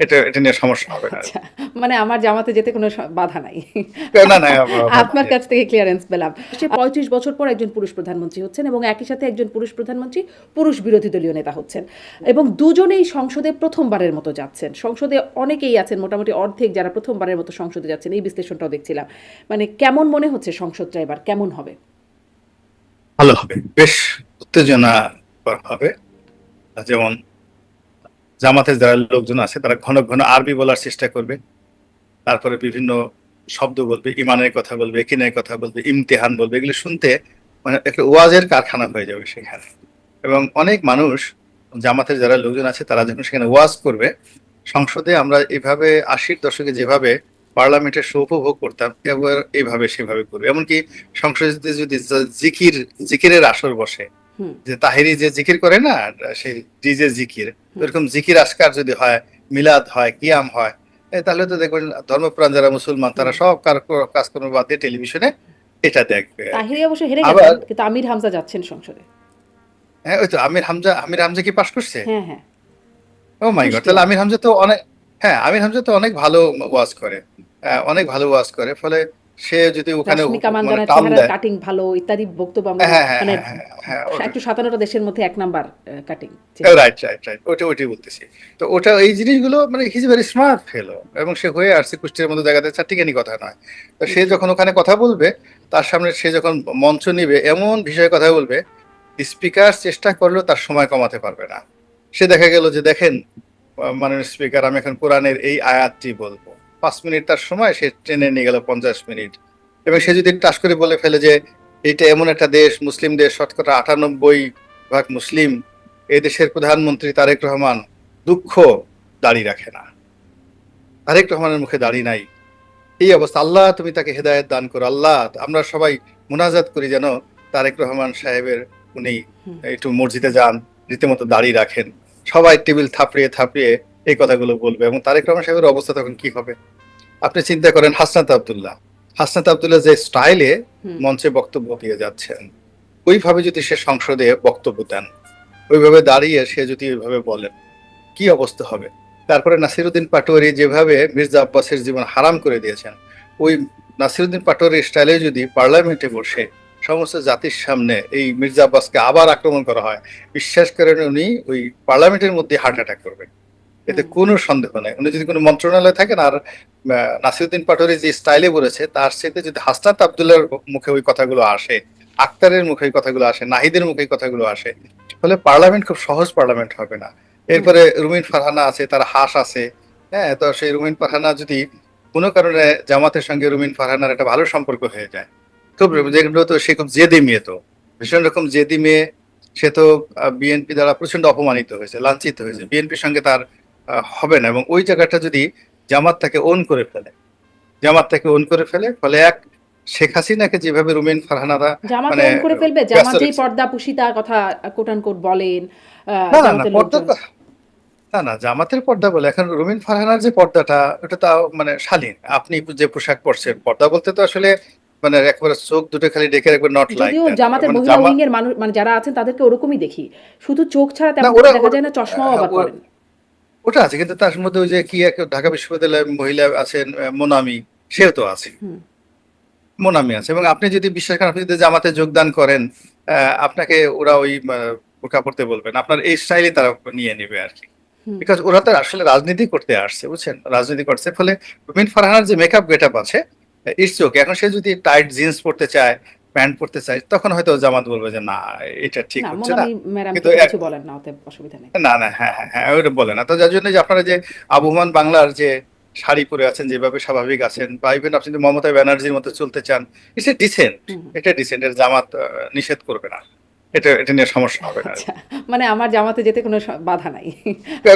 এটা এটা নিয়ে সমস্যা হবে না আচ্ছা মানে আমার জামাতে যেতে কোনো বাধা নাই। না না আপনার কাছ থেকে ক্লিয়ারেন্স পেলাম। সে পঁয়ত্রিশ বছর পর একজন পুরুষ প্রধানমন্ত্রী হচ্ছেন এবং একই সাথে একজন পুরুষ প্রধানমন্ত্রী পুরুষ বিরোধী দলীয় নেতা হচ্ছেন। এবং দুজনেই সংসদে প্রথমবারের মতো যাচ্ছেন। সংসদে অনেকেই আছেন মোটামুটি অর্ধেক যারা প্রথমবারের মতো সংসদে যাচ্ছেন এই বিশ্লেষণটাও দেখছিলাম। মানে কেমন মনে হচ্ছে সংসদটা এবার? কেমন হবে? ভালো হবে। বেশ উত্তেজনা হবে। যেমন জামাতের যারা লোকজন আছে, তারা ঘন ঘন আরবি বলার চেষ্টা করবে। তারপরে বিভিন্ন শব্দ বলবে, ইমানের কথা বলবে একিনের কথা বলবে, ইমতিহান বলবে, এগুলো শুনতে মানে একটা ওয়াজের কারখানা হয়ে যাবে সেখানে। এবং অনেক মানুষ, জামাতের যারা লোকজন আছে, তারা যখন সেখানে ওয়াজ করবে। সংসদে আমরা এভাবে আশির দশকে যেভাবে পার্লামেন্টের উপভোগ করতাম, এবার এইভাবে সেভাবে করবে। এমনকি সংসদে যদি জিকির, জিকিরের আসর বসে। যে তাহিরি যে জিকির করে না সেই ডিজে জিকির এরকম জিকির আসকার যদি হয় মিলাদ হয় কিয়াম হয় তাহলে তো দেখবেন ধর্মপ্রাণ যারা মুসলমান তারা সব কাজকর্ম বাদ দিয়ে টেলিভিশনে এটা দেখবে। তাহিরি অবশ্য হেরে গেছেন কিন্তু আমির হামজা যাচ্ছেন সংসদে। হ্যাঁ ওই তো আমির হামজা আমির হামজা কি পাশ করছে? হ্যাঁ হ্যাঁ। ও মাই গড তাহলে আমির হামজা তো অনেক হ্যাঁ আমির হামজা তো অনেক ভালো ওয়াজ করে অনেক ভালো ওয়াজ করে ফলে সে যদি ওখানে রাশ্মিকা মানে কাটিং ভালো ইত্যাদি বক্তব্য আমরা হ্যাঁ হ্যাঁ মানে হ্যাঁ একটু সাতান্নটা দেশের মধ্যে এক number cutting right right right ওটা ওটাই বলতেছি। তো ওটা এই জিনিসগুলো মানে হিজ ভেরি স্মার্ট ফেলো এবং সে হয়ে আসছে কুষ্টির মধ্যে কথা নয়। তো সে যখন ওখানে কথা বলবে তার সামনে সে যখন মঞ্চ নিবে এমন বিষয়ে কথা বলবে স্পিকার চেষ্টা করলেও তার সময় কমাতে পারবে না। সে দেখা গেল যে দেখেন মাননীয় স্পিকার আমি এখন কোরআনের এই আয়াতটি বলব। পাঁচ মিনিট তার সময় সে ট্রেনে নিয়ে গেল পঞ্চাশ মিনিট। এবং সে যদি টাস করে বলে ফেলে যে এটা এমন একটা দেশ মুসলিম দেশ শতকরা আটানব্বই ভাগ মুসলিম এই দেশের প্রধানমন্ত্রী তারেক রহমান দুঃখ দাড়ি রাখে না। তারেক রহমানের মুখে দাড়ি নাই। এই অবস্থা আল্লাহ তুমি তাকে হেদায়েত দান করো আল্লাহ আমরা সবাই মুনাজাত করি যেন তারেক রহমান সাহেবের উনি একটু মসজিদে যান রীতিমতো দাড়ি রাখেন। সবাই টেবিল থাপড়িয়ে থাপড়িয়ে এই কথাগুলো বলবে এবং তারেক রহমান সাহেবের অবস্থা তখন কি হবে? আপনি চিন্তা করেন হাসনাত আবদুল্লাহ। হাসনাত আবদুল্লাহ যে স্টাইলে মঞ্চে বক্তব্য দিয়ে যাচ্ছেন ওইভাবে যদি সে সংসদে বক্তব্য দেন ওইভাবে দাঁড়িয়ে সে যদি ওইভাবে বলেন কি অবস্থা হবে? তারপরে নাসিরুদ্দিন পাটোয়ারি যেভাবে মির্জা আব্বাসের জীবন হারাম করে দিয়েছেন ওই নাসিরুদ্দিন পাটোয়ারির স্টাইলে যদি পার্লামেন্টে বসে সমস্ত জাতির সামনে এই মির্জা আব্বাসকে আবার আক্রমণ করা হয় বিশ্বাস করেন উনি ওই পার্লামেন্টের মধ্যে হার্ট অ্যাটাক করবেন। এতে কোনো সন্দেহ নেই। উনি যদি কোনো মন্ত্রণালয়ে থাকেন আর নাসিরুদ্দিন পাটোয়ারি যে স্টাইলে বলেছে, তার সাথে যদি হাসনাত আবদুল্লাহর মুখে ওই কথাগুলো আসে আক্তারের মুখে ওই কথাগুলো আসে, নাহিদের মুখে কথাগুলো আসে ফলে পার্লামেন্ট খুব সহজ পার্লামেন্ট হবে না। এরপরে রুমিন ফারহানা আছে, তার হাস আছে হ্যাঁ তো সেই রুমিন ফারহানা যদি কোনো কারণে জামাতের সঙ্গে রুমিন ফারহানার একটা ভালো সম্পর্ক হয়ে যায়, খুব যেগুলো তো সে খুব জেদি মেয়ে তো, ভীষণ রকম জেদি মেয়ে, সে তো বিএনপি দ্বারা প্রচণ্ড অপমানিত হয়েছে, লাঞ্ছিত হয়েছে। বিএনপির সঙ্গে তার হবে না। এবং ওই জায়গাটা যদি জামাত তাকে ওন করে ফেলে জামাত তাকে ওন করে ফেলে ফলে এক শেখ হাসিনাকে যেভাবে রুমিন ফারহানারা মানে করে ফেলবে? জামাত পর্দা পুষিতা কথা কোটান কোট বলেন না না পর্দা না না জামাতের পর্দা বলে। এখন রুমিন ফারহানার যে পর্দাটা ওটা তো মানে শালীন। আপনি যে পোশাক পরছেন পর্দা বলতে তো আসলে মানে একবার চোখ দুটো খালি ডেকে রাখবে নট লাইক যদিও জামাতের মহিলা উইং এর মানুষ মানে যারা আছেন তাদেরকে ওরকমই দেখি। শুধু চোখ ছাড়া তেমন দেখা যায় না চশমাও হ্যাঁ, আবার পরেন। ওটা আছে কিন্তু তার মধ্যে ওই যে কি এক ঢাকা বিশ্ববিদ্যালয়ের মহিলা আছেন মোনামি সেও তো আছে। মোনামি আছে। এবং আপনি যদি বিশ্বাস করেন আপনি যদি জামাতে যোগদান করেন আহ, আপনাকে ওরা ওই বোরকা পড়তে বলবেন। আপনার এই স্টাইলে তারা নিয়ে নেবে আর কি। বিকজ ওরা তো আসলে রাজনীতি করতে আসছে বুঝছেন? রাজনীতি করছে ফলে রুমিন ফারহানার যে মেকআপ গেট আপ আছে ইটস ওকে এখন সে যদি টাইট জিন্স পড়তে চায় প্যান্ট পড়তে চাই তখন হয়তো জামাত বলবে যে না এটা ঠিক হচ্ছে না। কিন্তু কিছু বলেন না অতএব অসুবিধা নেই। না না হ্যাঁ হ্যাঁ হ্যাঁ ওটা বলে না। তো যার জন্য যে আপনারা যে আবহমান বাংলার যে শাড়ি পরে আছেন যেভাবে স্বাভাবিক আছেন বা ইভেন আপনি যদি মমতা ব্যানার্জির মতো চলতে চান ইটস এ ডিসেন্ট এটা ডিসেন্ট এর জামাত নিষেধ করবে না। এটা এটা নিয়ে সমস্যা হবে না। আচ্ছা মানে আমার জামাতে যেতে কোনো বাধা নাই।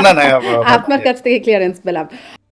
না না আপনার কাছ থেকে ক্লিয়ারেন্স পেলাম।